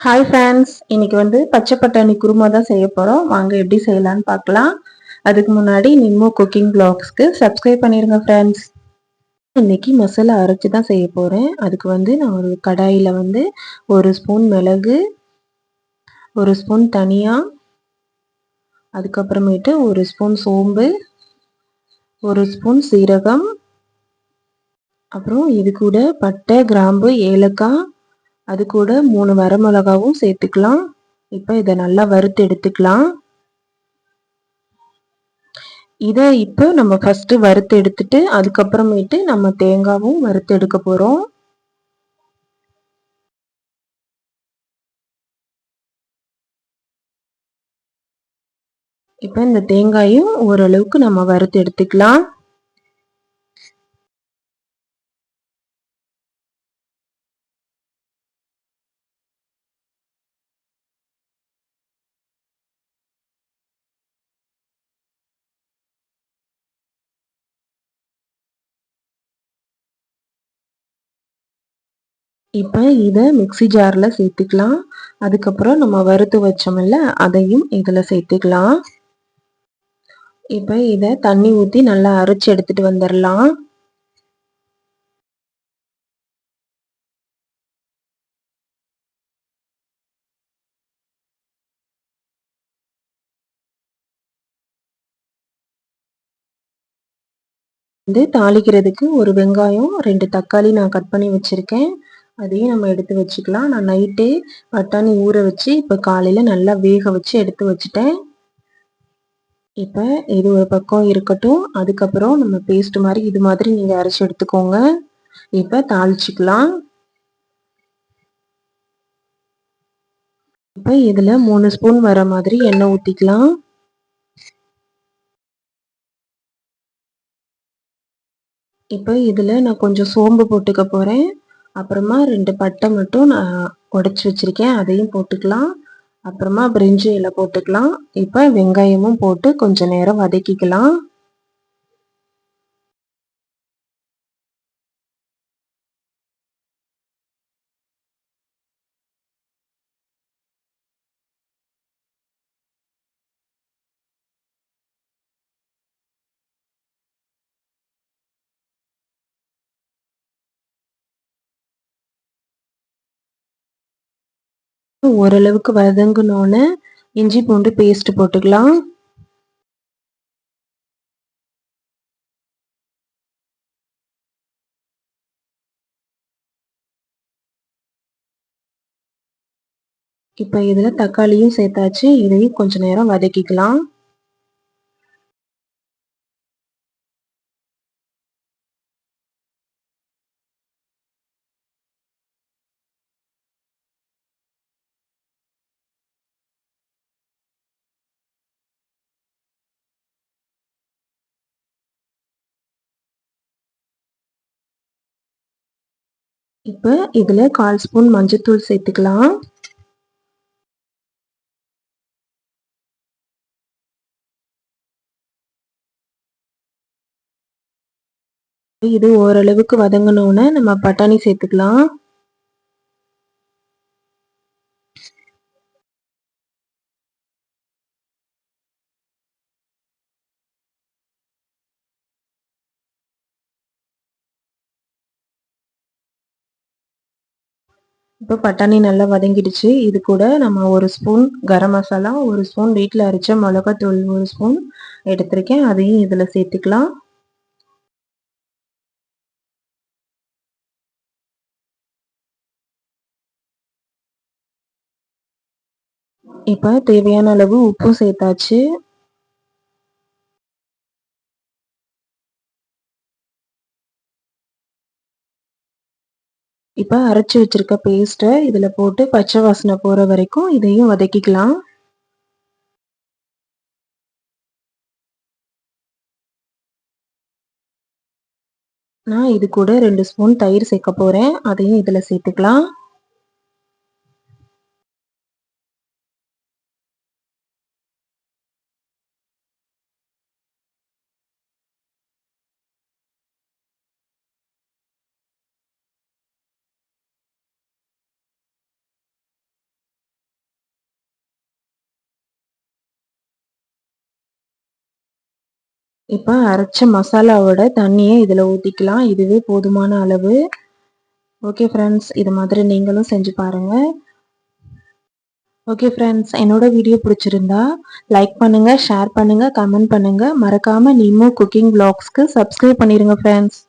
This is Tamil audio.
ஹாய் ஃபேன்ஸ் இன்னைக்கு வந்து பச்சை பட்டாணி குருமா தான் செய்ய போகிறோம் வாங்க எப்படி செய்யலான்னு பார்க்கலாம். அதுக்கு முன்னாடி நிம்மோ குக்கிங் பிளாக்ஸ்க்கு சப்ஸ்கிரைப் பண்ணிடுங்க ஃப்ரெண்ட்ஸ் இன்னைக்கு மசாலா அரைச்சி தான் செய்ய போகிறேன் அதுக்கு வந்து நான் ஒரு கடாயில் வந்து ஒரு ஸ்பூன் மிளகு ஒரு ஸ்பூன் தனியாக அதுக்கப்புறமேட்டு ஒரு ஸ்பூன் சோம்பு ஒரு ஸ்பூன் சீரகம் அப்புறம் இது கூட பட்டை கிராம்பு ஏலக்காய் அது கூட மூணு வரமிளகாவும் சேர்த்துக்கலாம். இப்போ இதை நல்லா வறுத்து எடுத்துக்கலாம். இதை இப்போ நம்ம ஃபஸ்ட்டு வறுத்து எடுத்துட்டு அதுக்கப்புறமேட்டு நம்ம தேங்காவும் வறுத்து எடுக்க போகிறோம் இப்போ இந்த தேங்காயும் ஓரளவுக்கு நம்ம வறுத்து எடுத்துக்கலாம். இப்போ இதை மிக்சி ஜாரில் சேர்த்துக்கலாம். அதுக்கப்புறம் நம்ம வறுத்து வச்சோம்ல அதையும் இதில் சேர்த்துக்கலாம். இப்போ இதை தண்ணி ஊற்றி நல்லா அரைச்சி எடுத்துகிட்டு வந்துடலாம் வந்து தாளிக்கிறதுக்கு ஒரு வெங்காயம் ரெண்டு தக்காளி நான் கட் பண்ணி வச்சுருக்கேன். அதையும் நம்ம எடுத்து வச்சுக்கலாம். நான் நைட்டே பட்டாணி ஊற வச்சு இப்போ காலையில் நல்லா வேக வச்சு எடுத்து வச்சுட்டேன். இப்போ இது ஒரு பக்கம் இருக்கட்டும். அதுக்கப்புறம் நம்ம பேஸ்ட் மாதிரி இது மாதிரி நீங்கள் அரைச்சி எடுத்துக்கோங்க. இப்போ தாளிச்சிக்கலாம். இப்போ இதில் மூணு ஸ்பூன் வர மாதிரி எண்ணெய் ஊற்றிக்கலாம் இப்போ இதில் நான் கொஞ்சம் சோம்பு போட்டுக்க போகிறேன் அப்புறமா ரெண்டு பட்டை மட்டும் நான் உடச்சி வச்சுருக்கேன். அதையும் போட்டுக்கலாம். அப்புறமா பிரிஞ்சி இலை போட்டுக்கலாம். இப்போ வெங்காயமும் போட்டு கொஞ்சம் நேரம் வதக்கிக்கலாம். ஓரளவுக்கு வதங்கினோன்னு இஞ்சி பூண்டு பேஸ்ட் போட்டுக்கலாம். இப்போ இதில் தக்காளியும் சேர்த்தாச்சு. இதையும் கொஞ்ச நேரம் வதக்கிக்கலாம். இப்போ இதில் கால் ஸ்பூன் மஞ்சத்தூள் சேர்த்துக்கலாம். இது ஓரளவுக்கு வதங்கினோன்னே நம்ம பட்டாணி சேர்த்துக்கலாம். இப்போ பட்டாணி நல்லா வதங்கிடுச்சு. இது கூட நம்ம ஒரு ஸ்பூன் கரம் மசாலா ஒரு ஸ்பூன் வீட்டில் அரைச்ச மிளகாத்தூள் ஒரு ஸ்பூன் எடுத்திருக்கேன். அதையும் இதில் சேர்த்துக்கலாம். இப்போ தேவையான அளவு உப்பும் சேர்த்தாச்சு. இப்போ அரைச்சி வச்சிருக்க பேஸ்ட்டை இதில் போட்டு பச்சை வாசனை போகிற வரைக்கும் இதையும் வதக்கிக்கலாம். நான் இது கூட ரெண்டு ஸ்பூன் தயிர் சேர்க்க போகிறேன் அதையும் இதில் சேர்த்துக்கலாம். இப்போ அரைச்ச மசாலாவோட தண்ணியை இதில் ஊற்றிக்கலாம் இதுவே போதுமான அளவு. ஓகே ஃப்ரெண்ட்ஸ் இது மாதிரி நீங்களும் செஞ்சு பாருங்கள் ஓகே ஃப்ரெண்ட்ஸ் என்னோட வீடியோ பிடிச்சிருந்தா லைக் பண்ணுங்கள் ஷேர் பண்ணுங்கள் கமெண்ட் பண்ணுங்கள் மறக்காமல் நீமோ குக்கிங் வ்ளாக்ஸ்க்கு சப்ஸ்கிரைப் பண்ணிடுங்க ஃப்ரெண்ட்ஸ்